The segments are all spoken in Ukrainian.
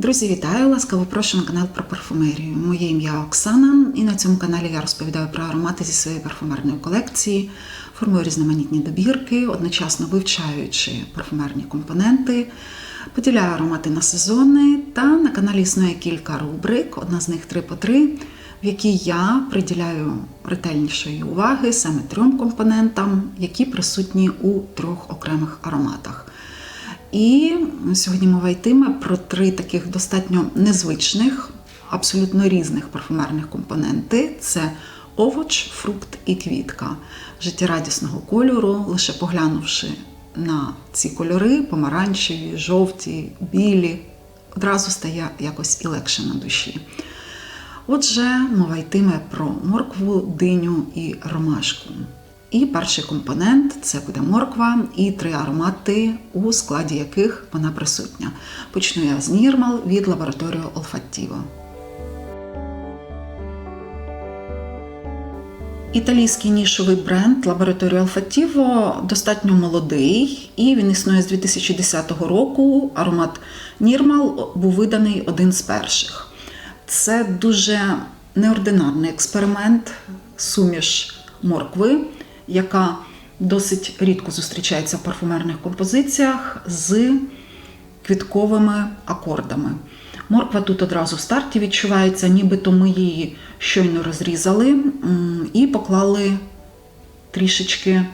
Друзі, вітаю! Ласкаво прошу на канал про парфумерію. Моє ім'я Оксана, і на цьому каналі я розповідаю про аромати зі своєї парфумерної колекції, формую різноманітні добірки, одночасно вивчаючи парфумерні компоненти, поділяю аромати на сезони. Та на каналі існує кілька рубрик, одна з них 3 по 3, в якій я приділяю ретельнішої уваги саме трьом компонентам, які присутні у трьох окремих ароматах. І сьогодні мова йтиме про три таких достатньо незвичних, абсолютно різних парфумерних компоненти: це овоч, фрукт і квітка життєрадісного кольору, лише поглянувши на ці кольори, помаранчеві, жовті, білі, одразу стає якось і легше на душі. Отже, мова йтиме про моркву, диню і ромашку. І перший компонент це буде морква і три аромати, у складі яких вона присутня. Почну я з Нірмал від лабораторії Olfattivo. Італійський нішовий бренд лабораторії Olfattivo достатньо молодий, і він існує з 2010 року. Аромат Нірмал був виданий один з перших. Це дуже неординарний експеримент, суміш моркви, яка досить рідко зустрічається в парфумерних композиціях з квітковими акордами. Морква тут одразу в старті відчувається, нібито ми її щойно розрізали і поклали трішечки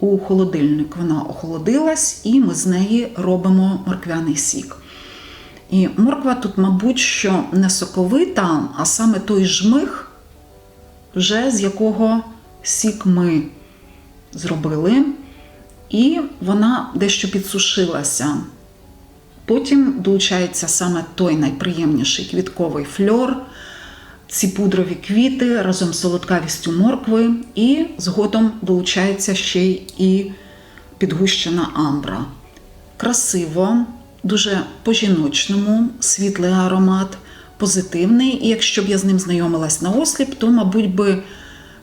у холодильник. Вона охолодилась, і ми з неї робимо морквяний сік. І морква тут, мабуть, що не соковита, а саме той жмих, вже з якого сік ми зробили, і вона дещо підсушилася. Потім долучається саме той найприємніший квітковий фльор, ці пудрові квіти разом з солодкавістю моркви, і згодом долучається ще й і підгущена амбра. Красиво, дуже по-жіночному, світлий аромат, позитивний. І якщо б я з ним знайомилась на осліп, то, мабуть, би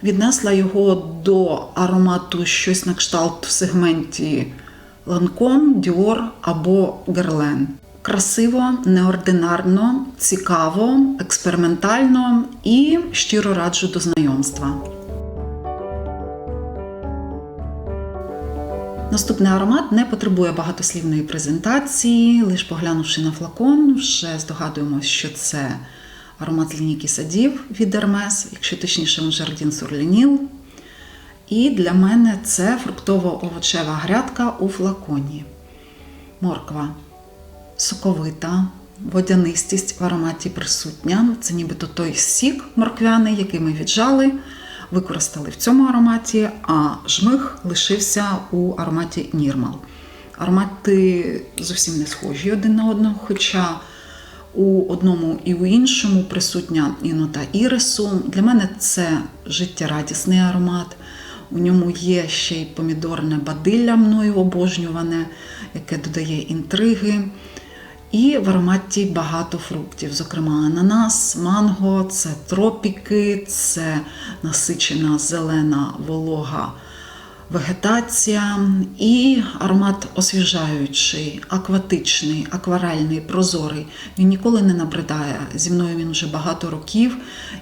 віднесла його до аромату щось на кшталт в сегменті Ланком, Діор або Герлен. Красиво, неординарно, цікаво, експериментально і щиро раджу до знайомства. Наступний аромат не потребує багатослівної презентації, лише поглянувши на флакон, вже здогадуємося, що це аромат лінійки садів від Hermes, якщо точніше, Жардін Сурлініл. І для мене це фруктово-овочева грядка у флаконі. Морква соковита, водянистість в ароматі присутня. Це нібито той сік морквяний, який ми віджали, використали в цьому ароматі, а жмих лишився у ароматі Нірмал. Аромати зовсім не схожі один на одного, хоча у одному і у іншому присутня і нота ірису. Для мене це життєрадісний аромат. У ньому є ще й помідорне бадилля мною обожнюване, яке додає інтриги. І в ароматі багато фруктів, зокрема, ананас, манго, це тропіки, це насичена зелена волога вегетація і аромат освіжаючий, акватичний, акварельний, прозорий. Він ніколи не набридає. Зі мною він вже багато років,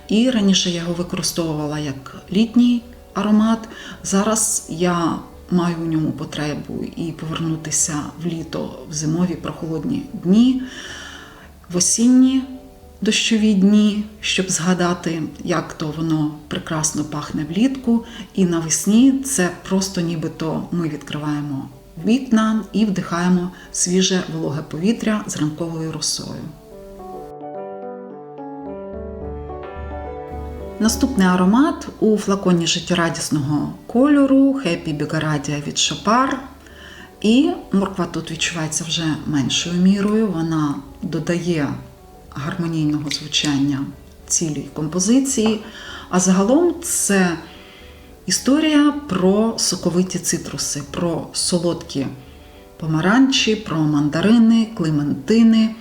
і раніше я його використовувала як літній аромат. Зараз я маю у ньому потребу і повернутися в літо в зимові прохолодні дні, в осінні дощові дні, щоб згадати, як то воно прекрасно пахне влітку. І навесні це просто нібито ми відкриваємо вікна і вдихаємо свіже вологе повітря з ранковою росою. Наступний аромат у флаконі життєрадісного кольору Happy Bigaradia від Шопар. І морква тут відчувається вже меншою мірою. Вона додає гармонійного звучання цілій композиції. А загалом це історія про соковиті цитруси, про солодкі помаранчі, про мандарини, клементини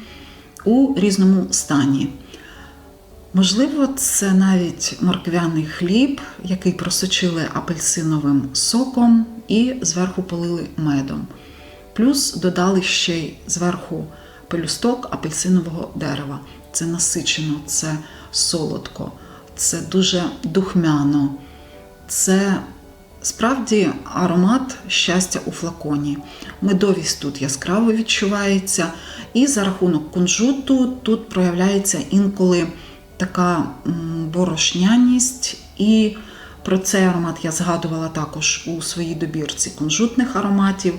у різному стані. Можливо, це навіть морквяний хліб, який просочили апельсиновим соком і зверху полили медом. Плюс додали ще й зверху пелюсток апельсинового дерева. Це насичено, це солодко, це дуже духмяно. Це справді аромат щастя у флаконі. Медовість тут яскраво відчувається, і за рахунок кунжуту тут проявляється інколи така борошняність. І про цей аромат я згадувала також у своїй добірці кунжутних ароматів.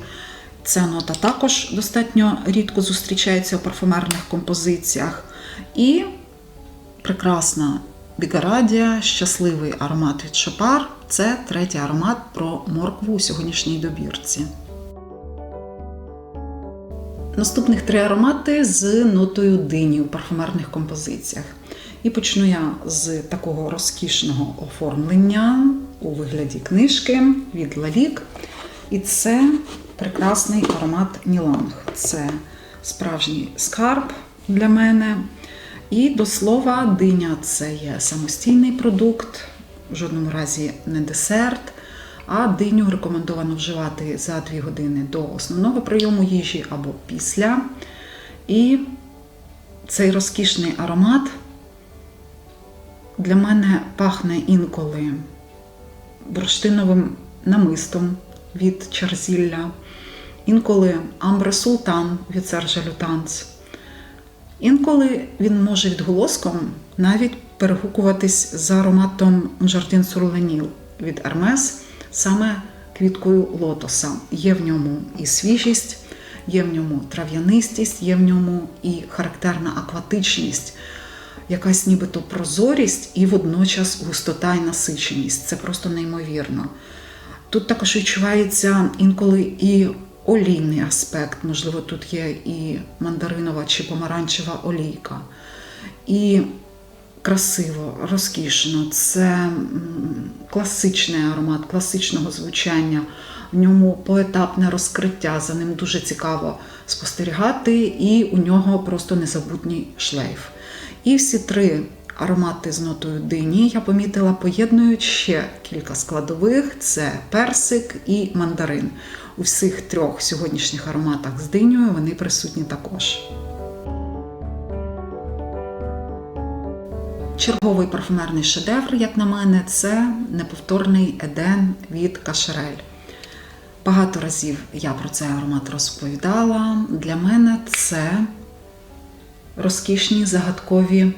Ця нота також достатньо рідко зустрічається у парфумерних композиціях. І прекрасна Бігарадія, щасливий аромат від Шопар. Це третій аромат про моркву у сьогоднішній добірці. Наступних три аромати з нотою дині у парфумерних композиціях. І почну я з такого розкішного оформлення у вигляді книжки від Лалік. І це прекрасний аромат Ніланг. Це справжній скарб для мене. І до слова, диня це є самостійний продукт, в жодному разі не десерт. А диню рекомендовано вживати за 2 години до основного прийому їжі або після. І цей розкішний аромат для мене пахне інколи бурштиновим намистом від Чарзілля, інколи Амбре Султан від Сержа Лютанц. Інколи він може відголоском навіть перегукуватись за ароматом Жардін Сурленіл від Hermes, саме квіткою лотоса. Є в ньому і свіжість, є в ньому трав'янистість, є в ньому і характерна акватичність, якась нібито прозорість і водночас густота і насиченість. Це просто неймовірно. Тут також відчувається інколи і олійний аспект, можливо, тут є і мандаринова чи помаранчева олійка. І красиво, розкішно. Це класичний аромат, класичного звучання. В ньому поетапне розкриття, за ним дуже цікаво спостерігати, і у нього просто незабутній шлейф. І всі три аромати з нотою дині я помітила, поєднують ще кілька складових: це персик і мандарин. У всіх трьох сьогоднішніх ароматах з динею вони присутні також. Черговий парфумерний шедевр, як на мене, це неповторний Еден від Кашерель. Багато разів я про цей аромат розповідала. Для мене це розкішні, загадкові,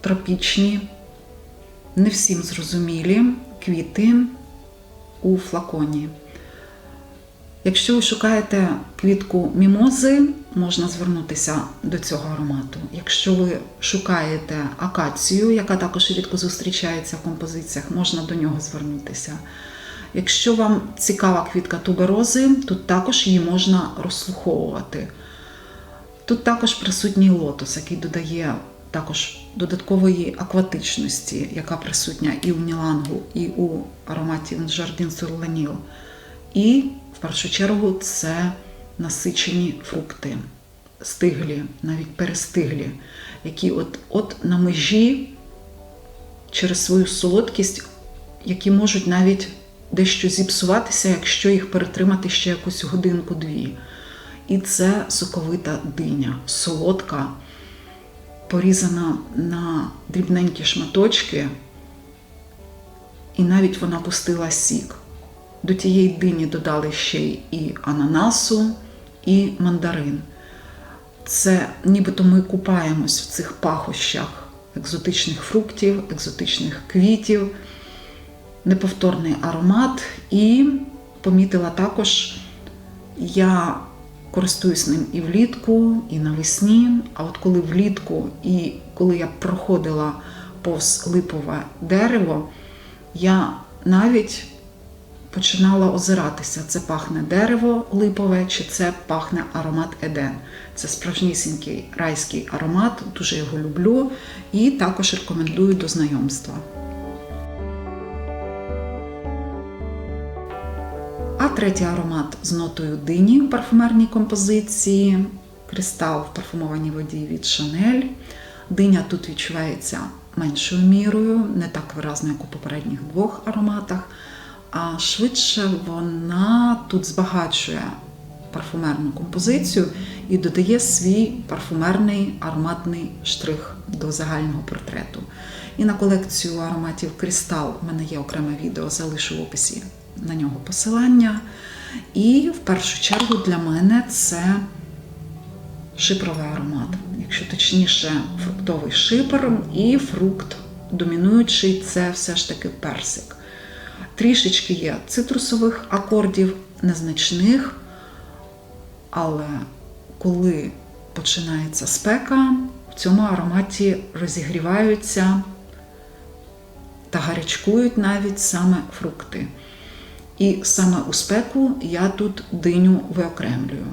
тропічні, не всім зрозумілі квіти у флаконі. Якщо ви шукаєте квітку мімози, можна звернутися до цього аромату. Якщо ви шукаєте акацію, яка також рідко зустрічається в композиціях, можна до нього звернутися. Якщо вам цікава квітка туберози, тут також її можна розслуховувати. Тут також присутній лотос, який додає також додаткової акватичності, яка присутня і у Нілангу, і у ароматі Жардін Сурленіл. І в першу чергу це насичені фрукти, стиглі, навіть перестиглі, які от, от на межі через свою солодкість, які можуть навіть дещо зіпсуватися, якщо їх перетримати ще якусь годинку-дві. І це соковита диня, солодка, порізана на дрібненькі шматочки, і навіть вона пустила сік. До тієї дині додали ще і ананасу, і мандарин. Це нібито ми купаємось в цих пахощах екзотичних фруктів, екзотичних квітів, неповторний аромат. І помітила також, я користуюсь ним і влітку, і навесні. А от коли влітку, і коли я проходила повз липове дерево, я навіть починала озиратися, це пахне дерево липове, чи це пахне аромат Еден. Це справжнісінький райський аромат, дуже його люблю і також рекомендую до знайомства. Третій аромат з нотою дині в парфумерній композиції. Кристал в парфумованій воді від Шанель. Диня тут відчувається меншою мірою, не так виразно, як у попередніх двох ароматах. А швидше вона тут збагачує парфумерну композицію і додає свій парфумерний ароматний штрих до загального портрету. І на колекцію ароматів Крістал в мене є окреме відео, залишу в описі на нього посилання. І в першу чергу для мене це шипровий аромат, якщо точніше, фруктовий шипр і фрукт домінуючий це все ж таки персик. Трішечки є цитрусових акордів, незначних, але коли починається спека, в цьому ароматі розігріваються та гарячкують навіть саме фрукти. І саме у спеку я тут диню виокремлюю.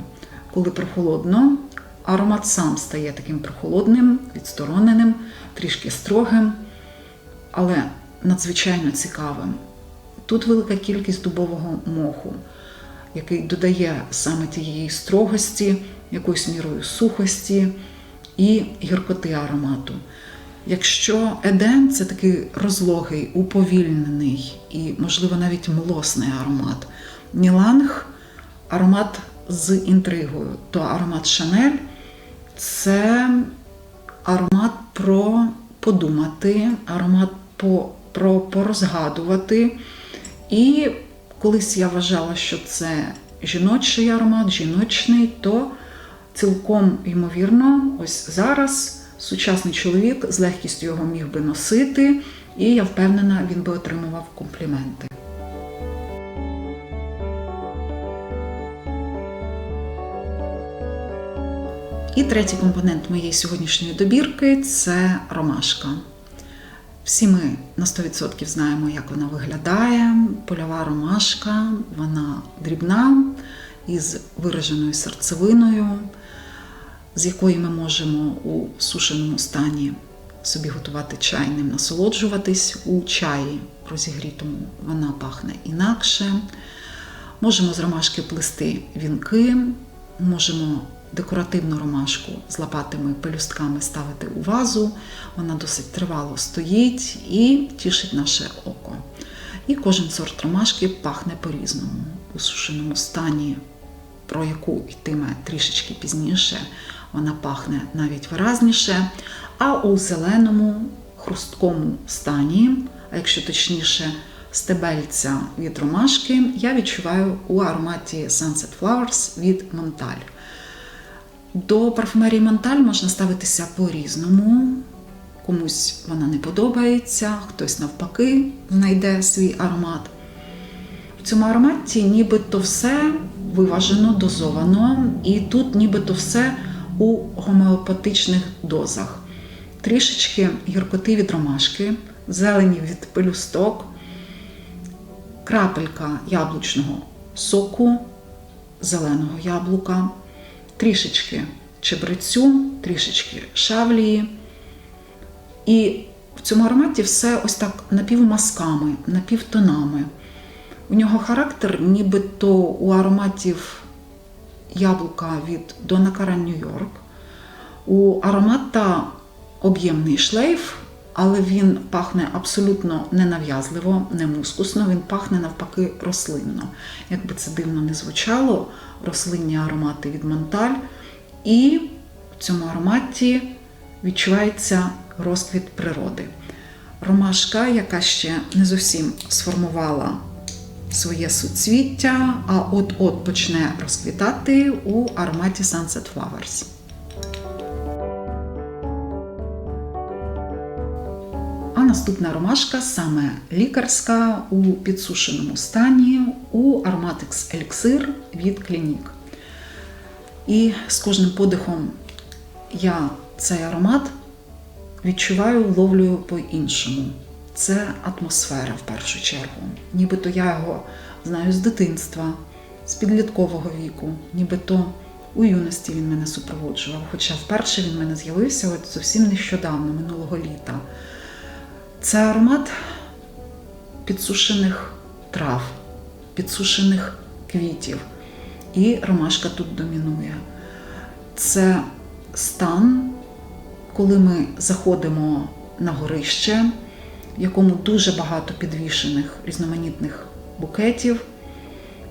Коли прохолодно, аромат сам стає таким прохолодним, відстороненим, трішки строгим, але надзвичайно цікавим. Тут велика кількість дубового моху, який додає саме тієї строгості, якоюсь мірою сухості і гіркоти аромату. Якщо Едем це такий розлогий, уповільнений і, можливо, навіть млосний аромат, Ніланг аромат з інтригою, то аромат Шанель це аромат про подумати, аромат по, про порозгадувати. І колись я вважала, що це жіночий аромат, жіночний, то цілком ймовірно, ось зараз сучасний чоловік з легкістю його міг би носити, і я впевнена, він би отримував компліменти. І третій компонент моєї сьогоднішньої добірки це ромашка. Всі ми на 100% знаємо, як вона виглядає. Польова ромашка, вона дрібна із вираженою серцевиною, з якої ми можемо у сушеному стані собі готувати чай, ним насолоджуватись. У чаї розігрітому вона пахне інакше. Можемо з ромашки плести вінки, можемо декоративну ромашку з лопатими пелюстками ставити у вазу. Вона досить тривало стоїть і тішить наше око. І кожен сорт ромашки пахне по-різному. У сушеному стані, про яку йтиме трішечки пізніше, вона пахне навіть виразніше. А у зеленому хрусткому стані, а якщо точніше, стебельця від ромашки, я відчуваю у ароматі Sunset Flowers від Монталь. До парфумерії Монталь можна ставитися по-різному. Комусь вона не подобається, хтось навпаки знайде свій аромат. В цьому ароматі нібито все виважено, дозовано, і тут нібито все у гомеопатичних дозах. Трішечки гіркоти від ромашки, зелені від пелюсток, крапелька яблучного соку, зеленого яблука трішечки чебрецю, трішечки шавлії. І в цьому ароматі все ось так напівмазками, напівтонами. У нього характер, нібито у ароматів яблука від Дона Нью-Йорк. У аромата об'ємний шлейф, але він пахне абсолютно ненав'язливо, не мускусно, він пахне навпаки рослинно. Як би це дивно не звучало, рослинні аромати від Монталь. І в цьому ароматі відчувається розквіт природи. Ромашка, яка ще не зовсім сформувала своє суцвіття, а от-от почне розквітати у ароматі Sunset Flowers. А наступна ромашка саме лікарська у підсушеному стані у Aromatics Elixir від Clinique. І з кожним подихом я цей аромат відчуваю, ловлюю по-іншому. Це атмосфера в першу чергу. Нібито я його знаю з дитинства, з підліткового віку, нібито у юності він мене супроводжував. Хоча вперше він мене з'явився от зовсім нещодавно, минулого літа. Це аромат підсушених трав, підсушених квітів. І ромашка тут домінує. Це стан, коли ми заходимо на горище, в якому дуже багато підвішених різноманітних букетів,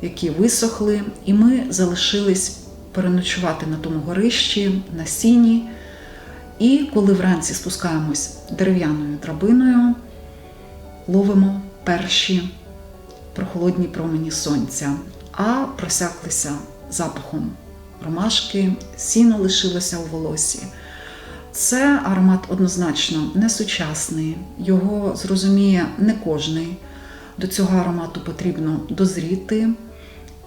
які висохли, і ми залишились переночувати на тому горищі, на сіні. І коли вранці спускаємось дерев'яною драбиною, ловимо перші прохолодні промені сонця, а просяклися запахом ромашки, сіно лишилося у волосі. Це аромат однозначно не сучасний, його зрозуміє не кожний. До цього аромату потрібно дозріти,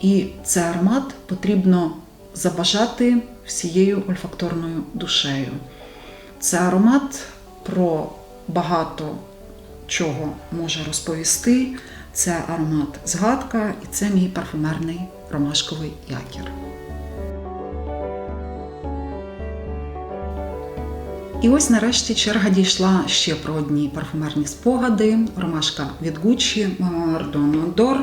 і цей аромат потрібно забажати всією ольфакторною душею. Це аромат про багато чого може розповісти. Це аромат згадка, і це мій парфумерний ромашковий якір. І ось нарешті черга дійшла ще про одні парфумерні спогади. Ромашка від Gucci Mardon Дор.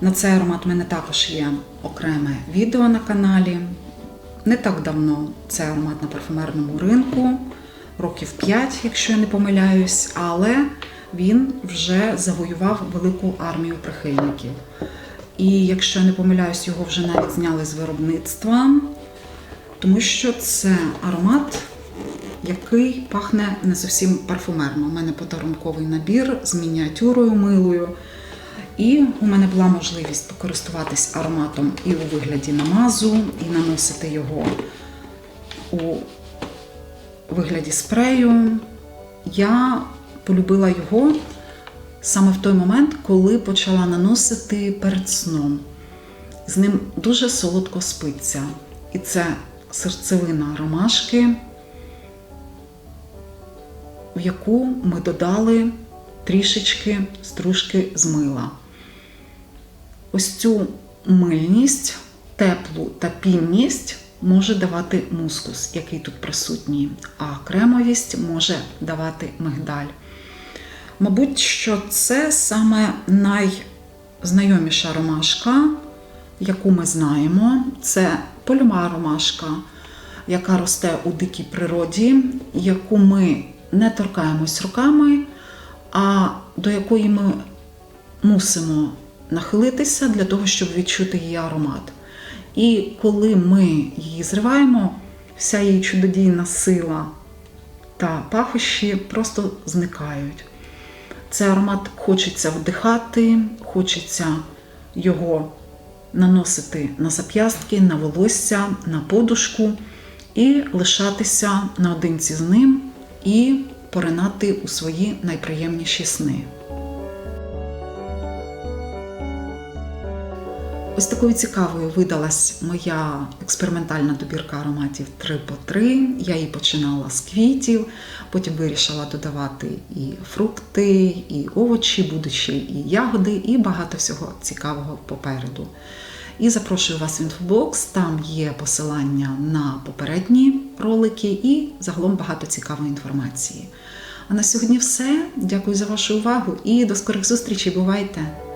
На цей аромат в мене також є окреме відео на каналі. Не так давно цей аромат на парфумерному ринку, років 5, якщо я не помиляюсь, але він вже завоював велику армію прихильників. І якщо я не помиляюсь, його вже навіть зняли з виробництва, тому що це аромат, який пахне не зовсім парфумерно. У мене подарунковий набір з мініатюрою милою. І у мене була можливість покористуватись ароматом і у вигляді намазу, і наносити його у вигляді спрею. Я полюбила його саме в той момент, коли почала наносити перед сном. З ним дуже солодко спиться. І це серцевина ромашки, в яку ми додали трішечки стружки з мила. Ось цю мильність, теплу та пінність може давати мускус, який тут присутній, а кремовість може давати мигдаль. Мабуть, що це саме найзнайоміша ромашка, яку ми знаємо. Це польова ромашка, яка росте у дикій природі, яку ми не торкаємось руками, а до якої ми мусимо нахилитися для того, щоб відчути її аромат. І коли ми її зриваємо, вся її чудодійна сила та пахощі просто зникають. Цей аромат хочеться вдихати, хочеться його наносити на зап'ястки, на волосся, на подушку і лишатися наодинці з ним і поринати у свої найприємніші сни. Ось такою цікавою видалась моя експериментальна добірка ароматів 3 по 3. Я її починала з квітів, потім вирішила додавати і фрукти, і овочі, будучи і ягоди, і багато всього цікавого попереду. І запрошую вас в інфобокс, там є посилання на попередні ролики і загалом багато цікавої інформації. А на сьогодні все. Дякую за вашу увагу і до скорих зустрічей. Бувайте!